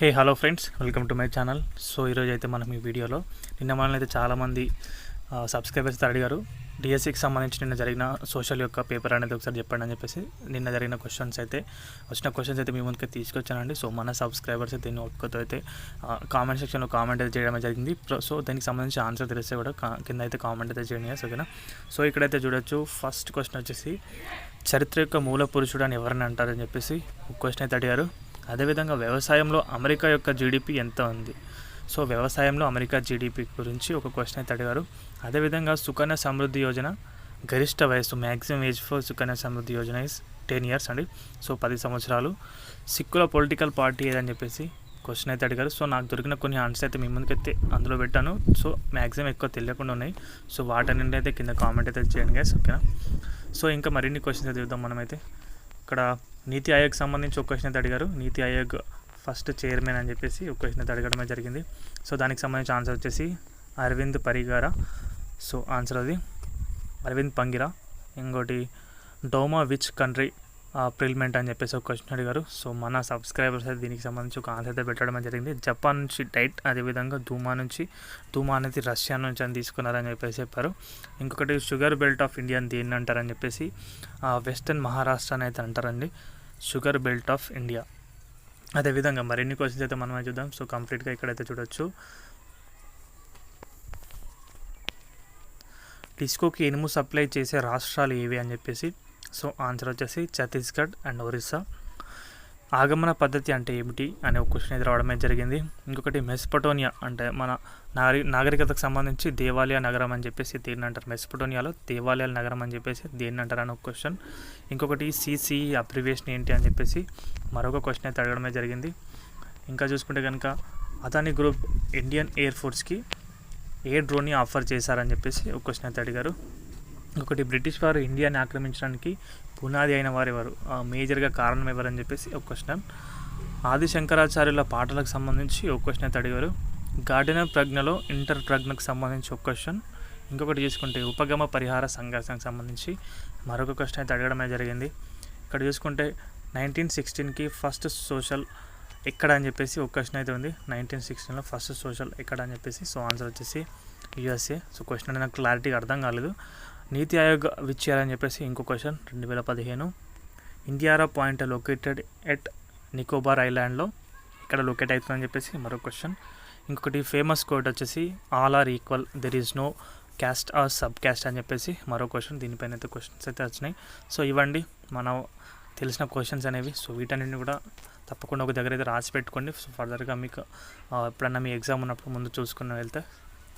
Hey hello friends welcome to my channel. So ఈరోజు అయితే మనం ఈ వీడియోలో నిన్న మనల్ని అయితే చాలామంది సబ్స్క్రైబర్స్ అడిగారు. డిఎస్సికి సంబంధించి నిన్న జరిగిన సోషల్ యొక్క పేపర్ అనేది ఒకసారి చెప్పండి అని చెప్పేసి నిన్న జరిగిన క్వశ్చన్స్ అయితే వచ్చిన క్వశ్చన్స్ అయితే మీ ముందుకు తీసుకొచ్చానండి. సో మన సబ్స్క్రైబర్స్ అయితే దీన్ని ఒక్కతో అయితే కామెంట్ సెక్షన్లో కామెంట్ అయితే చేయడం జరిగింది. సో దానికి సంబంధించి ఆన్సర్ తెలిస్తే కూడా కింద అయితే కామెంట్ అయితే చేయండి ఓకేనా సో ఇక్కడైతే చూడొచ్చు. ఫస్ట్ క్వశ్చన్ వచ్చేసి చరిత్ర యొక్క మూల పురుషుడు అని ఎవరిని అంటారని చెప్పేసి క్వశ్చన్ అయితే అడిగారు. అదేవిధంగా వ్యవసాయంలో అమెరికా యొక్క జీడిపి ఎంత ఉంది? సో వ్యవసాయంలో అమెరికా జీడిపి గురించి ఒక క్వశ్చన్ అయితే అడిగారు. అదేవిధంగా సుకన్య సమృద్ధి యోజన గరిష్ట వయస్సు maximum age for Sukanya Samriddhi Yojana is ten years అండి. సో పది సంవత్సరాలు. సిక్కుల పొలిటికల్ పార్టీ ఏదని చెప్పేసి క్వశ్చన్ అయితే అడిగారు. సో నాకు దొరికిన కొన్ని ఆన్సర్స్ అయితే మీ ముందుకైతే అందులో పెట్టాను. సో మ్యాక్సిమం ఎక్కువ తెలియకుండా ఉన్నాయి. సో వాటన్నింటి అయితే కింద కామెంట్ అయితే చేయండి గైస్ ఓకేనా సో ఇంకా మరిన్ని క్వశ్చన్స్ అయితే చూద్దాం మనమైతే. ఇక్కడ నీతి ఆయోగ్ సంబంధించి ఒక క్వశ్చన్ అయితే అడిగారు. నీతి ఆయోగ్ ఫస్ట్ చైర్మన్ అని చెప్పేసి ఒక క్వశ్చన్ అయితే అడగడమే జరిగింది. సో దానికి సంబంధించి ఆన్సర్ వచ్చేసి అరవింద్ పరిగార. సో ఆన్సర్ అది అరవింద్ పంగిరా. ఇంకోటి డోమా విచ్ కంట్రీ ప్రిల్మెంట్ అని చెప్పేసి ఒక క్వశ్చన్ అడిగారు. సో మన సబ్స్క్రైబర్స్ అయితే దీనికి సంబంధించి ఒక ఆన్సర్ అయితే పెట్టడం జరిగింది. జపాన్ నుంచి డైట్ అదేవిధంగా ధూమా నుంచి ధూమా అనేది రష్యా నుంచి అని తీసుకున్నారని చెప్పేసి చెప్పారు. ఇంకొకటి షుగర్ బెల్ట్ ఆఫ్ ఇండియా దేన్ని అంటారని చెప్పేసి వెస్టర్న్ మహారాష్ట్ర అని అయితే అంటారండి. షుగర్ బెల్ట్ ఆఫ్ ఇండియా అదేవిధంగా మరిన్ని క్వశ్చన్స్ అయితే మనం చూద్దాం. సో కంప్లీట్గా ఇక్కడైతే చూడొచ్చు. డిస్కోకి ఇనుము సప్లై చేసే రాష్ట్రాలు ఏవి అని చెప్పేసి సో ఆన్సర్ వచ్చేసి ఛత్తీస్గఢ్ అండ్ ఒరిస్సా. ఆగమన పద్ధతి అంటే ఏమిటి అనే ఒక క్వశ్చన్ అయితే రావడమే జరిగింది. ఇంకొకటి మెస్పటోనియా అంటే మన నాగరి నాగరికతకు సంబంధించి దేవాలయ నగరం అని చెప్పేసి దేన్ని అంటారు? మెస్పటోనియాలో దేవాలయాల నగరం అని చెప్పేసి దేన్ని అంటారు అని ఒక క్వశ్చన్ ఇంకొకటి సిసిఈ అబ్రివేషన్ ఏంటి అని చెప్పేసి మరొక క్వశ్చన్ అయితే అడగడమే జరిగింది. ఇంకా చూసుకుంటే కనుక అదాని గ్రూప్ ఇండియన్ ఎయిర్ ఫోర్స్కి ఏ డ్రోన్ని ఆఫర్ చేశారని చెప్పేసి ఒక క్వశ్చన్ అయితే అడిగారు. ఒకటి బ్రిటిష్ వారు ఇండియాని ఆక్రమించడానికి పునాది అయిన వారు ఎవరు? మేజర్గా కారణం ఎవరని చెప్పేసి ఒక క్వశ్చన్ ఆది శంకరాచార్యుల పాటలకు సంబంధించి ఒక క్వశ్చన్ అయితే అడిగారు. గార్డెనర్ ప్రజ్ఞలో ఇంటర్ ప్రజ్ఞకు సంబంధించి ఒక క్వశ్చన్ ఇంకొకటి చూసుకుంటే ఉపగమ పరిహార సంఘర్షణకు సంబంధించి మరొక క్వశ్చన్ అయితే అడగడమే జరిగింది. ఇక్కడ చూసుకుంటే నైన్టీన్ సిక్స్టీన్కి ఫస్ట్ సోషల్ ఎక్కడ అని చెప్పేసి ఒక క్వశ్చన్ అయితే ఉంది. నైన్టీన్ సిక్స్టీన్లో ఫస్ట్ సోషల్ ఎక్కడ అని చెప్పేసి సో ఆన్సర్ వచ్చేసి యుఎస్ఏ. సో క్వశ్చన్ అనేది నాకు క్లారిటీగా అర్థం కాలేదు. నీతి ఆయోగ్ విచ్ అని చెప్పేసి ఇంకో క్వశ్చన్ రెండు వేల పదిహేను. ఇండియారా పాయింట్ లొకేటెడ్ ఎట్ నికోబార్ ఐలాండ్లో. ఇక్కడ లొకేట్ అవుతుందని చెప్పేసి మరో క్వశ్చన్ ఇంకొకటి ఫేమస్ కోట్ వచ్చేసి all are equal there is no caste or sub caste అని చెప్పేసి మరో క్వశ్చన్ దీనిపైన అయితే క్వశ్చన్స్ అయితే వచ్చినాయి. సో ఇవ్వండి మనం తెలిసిన క్వశ్చన్స్ అనేవి. సో వీటన్నిటిని కూడా తప్పకుండా ఒక దగ్గర అయితే రాసి పెట్టుకోండి. సో ఫర్దర్గా మీకు ఎప్పుడన్నా మీ ఎగ్జామ్ ఉన్నప్పుడు ముందు చూసుకుని వెళ్తే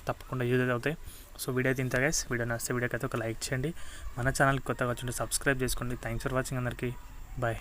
తప్పకుండా యూజ్ అవుతాయి. సో వీడియో అయితే ఇంత గైస్ వీడియో నచ్చితే వీడియోకి అయితే ఒక లైక్ చేయండి. మన ఛానల్కి కొత్తగా వచ్చి సబ్స్క్రైబ్ చేసుకోండి. థ్యాంక్స్ ఫర్ వాచింగ్ అందరికీ. బాయ్